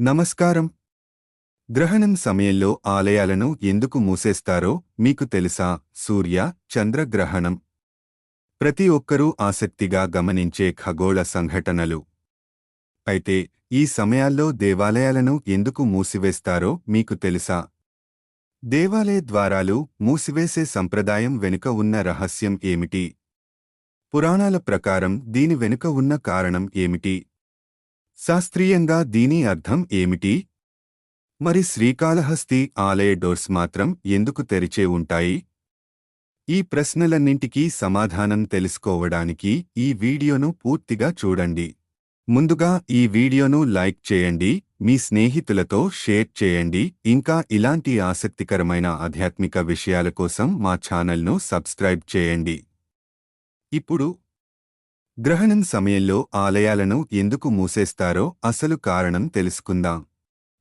నమస్కారం. గ్రహణం సమయంలో ఆలయాలను ఎందుకు మూసేస్తారో మీకు తెలుసా? సూర్య చంద్ర గ్రహణం. ప్రతి ఒక్కరూ ఆసక్తిగా గమనించే ఖగోళ సంఘటనలు. అయితే ఈ సమయాల్లో దేవాలయాలను ఎందుకు మూసివేస్తారో మీకు తెలుసా? దేవాలయ ద్వారాలు మూసివేసే సంప్రదాయం వెనుక ఉన్న రహస్యం ఏమిటి? పురాణాల ప్రకారం దీని వెనుక ఉన్న కారణం ఏమిటి? శాస్త్రీయంగా దీని అర్థం ఏమిటి? మరి శ్రీకాళహస్తి ఆలయ డోర్స్ మాత్రం ఎందుకు తెరిచే ఉంటాయి? ఈ ప్రశ్నలన్నింటికీ సమాధానం తెలుసుకోవడానికి ఈ వీడియోను పూర్తిగా చూడండి. ముందుగా ఈ వీడియోను లైక్ చేయండి మీ స్నేహితులతో షేర్ చేయండి. ఇంకా ఇలాంటి ఆసక్తికరమైన ఆధ్యాత్మిక విషయాల కోసం మా ఛానల్ను సబ్స్క్రైబ్ చేయండి. ఇప్పుడు గ్రహణం సమయంలో ఆలయాలను ఎందుకు మూసేస్తారో అసలు కారణం తెలుసుకుందాం.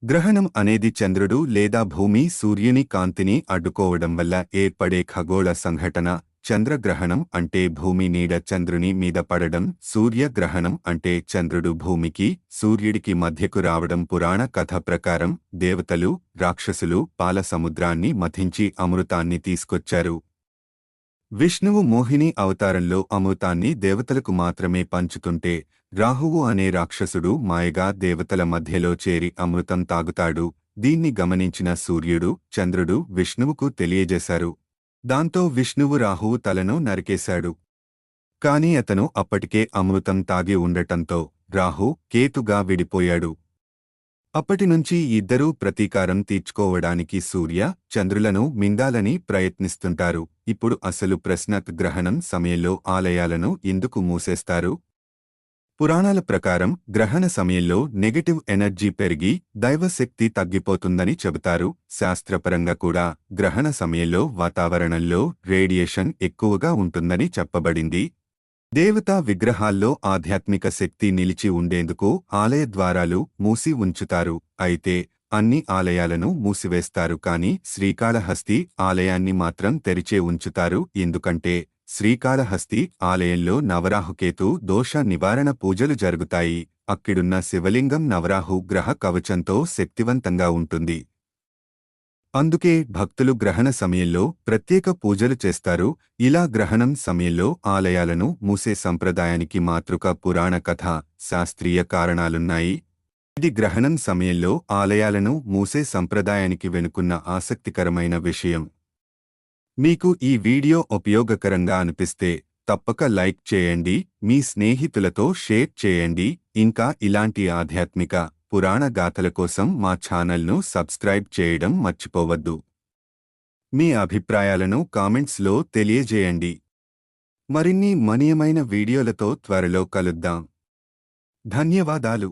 గ్రహణం అనేది చంద్రుడు లేదా భూమి సూర్యుని కాంతిని అడ్డుకోవడం వల్ల ఏర్పడే ఖగోళ సంఘటన చంద్రగ్రహణం అంటే భూమి నీడ చంద్రుని మీద పడడం సూర్యగ్రహణం అంటే చంద్రుడు భూమికి సూర్యుడికి మధ్యకు రావడం పురాణ కథ ప్రకారం దేవతలు రాక్షసులు పాల సముద్రాన్ని మథించి అమృతాన్ని తీసుకొచ్చారు. విష్ణువు మోహిని అవతారంలో అమృతాన్ని దేవతలకు మాత్రమే పంచుతుంటే రాహువు అనే రాక్షసుడు మాయగా దేవతల మధ్యలో చేరి అమృతం తాగుతాడు. దీన్ని గమనించిన సూర్యుడు చంద్రుడు విష్ణువుకు తెలియజేశారు. దాంతో విష్ణువు రాహువు తలను నరికేశాడు. కాని అతను అప్పటికే అమృతం తాగి ఉండటంతో రాహు కేతుగా విడిపోయాడు. అప్పటినుంచి ఇద్దరూ ప్రతీకారం తీర్చుకోవడానికి సూర్య చంద్రులను మిందాలని ప్రయత్నిస్తుంటారు. ఇప్పుడు అసలు ప్రశ్న గ్రహణం సమయంలో ఆలయాలను ఎందుకు మూసేస్తారు? పురాణాల ప్రకారం గ్రహణ సమయంలో నెగటివ్ ఎనర్జీ పెరిగి దైవశక్తి తగ్గిపోతుందని చెబుతారు. శాస్త్రపరంగా కూడా గ్రహణ సమయంలో వాతావరణంలో రేడియేషన్ ఎక్కువగా ఉంటుందని చెప్పబడింది. దేవతా విగ్రహాల్లో ఆధ్యాత్మిక శక్తి నిలిచి ఉండేందుకు ఆలయ ద్వారాలు మూసి ఉంచుతారు. అయితే అన్ని ఆలయాలను మూసివేస్తారు కాని శ్రీకాళహస్తి ఆలయాన్ని మాత్రం తెరిచే ఉంచుతారు. ఎందుకంటే శ్రీకాళహస్తి ఆలయంలో నవరాహుకేతు దోష నివారణ పూజలు జరుగుతాయి. అక్కడున్న శివలింగం నవరాహు గ్రహ కవచంతో శక్తివంతంగా ఉంటుంది. అందుకే భక్తులు గ్రహణ సమయంలో ప్రత్యేక పూజలు చేస్తారు. ఇలా గ్రహణం సమయంలో ఆలయాలను మూసే సంప్రదాయానికి మాతృక పురాణ కథ శాస్త్రీయ కారణాలున్నాయి. ఇది గ్రహణం సమయంలో ఆలయాలను మూసే సంప్రదాయానికి వెనుకున్న ఆసక్తికరమైన విషయం. మీకు ఈ వీడియో ఉపయోగకరంగా అనిపిస్తే తప్పక లైక్ చేయండి మీ స్నేహితులతో షేర్ చేయండి. ఇంకా ఇలాంటి ఆధ్యాత్మిక పురాణ గాథల కోసం మా ఛానల్ను సబ్స్క్రైబ్ చేయడం మర్చిపోవద్దు. మీ అభిప్రాయాలను కామెంట్స్లో తెలియజేయండి. మరిన్ని మనీయమైన వీడియోలతో త్వరలో కలుద్దాం. ధన్యవాదాలు.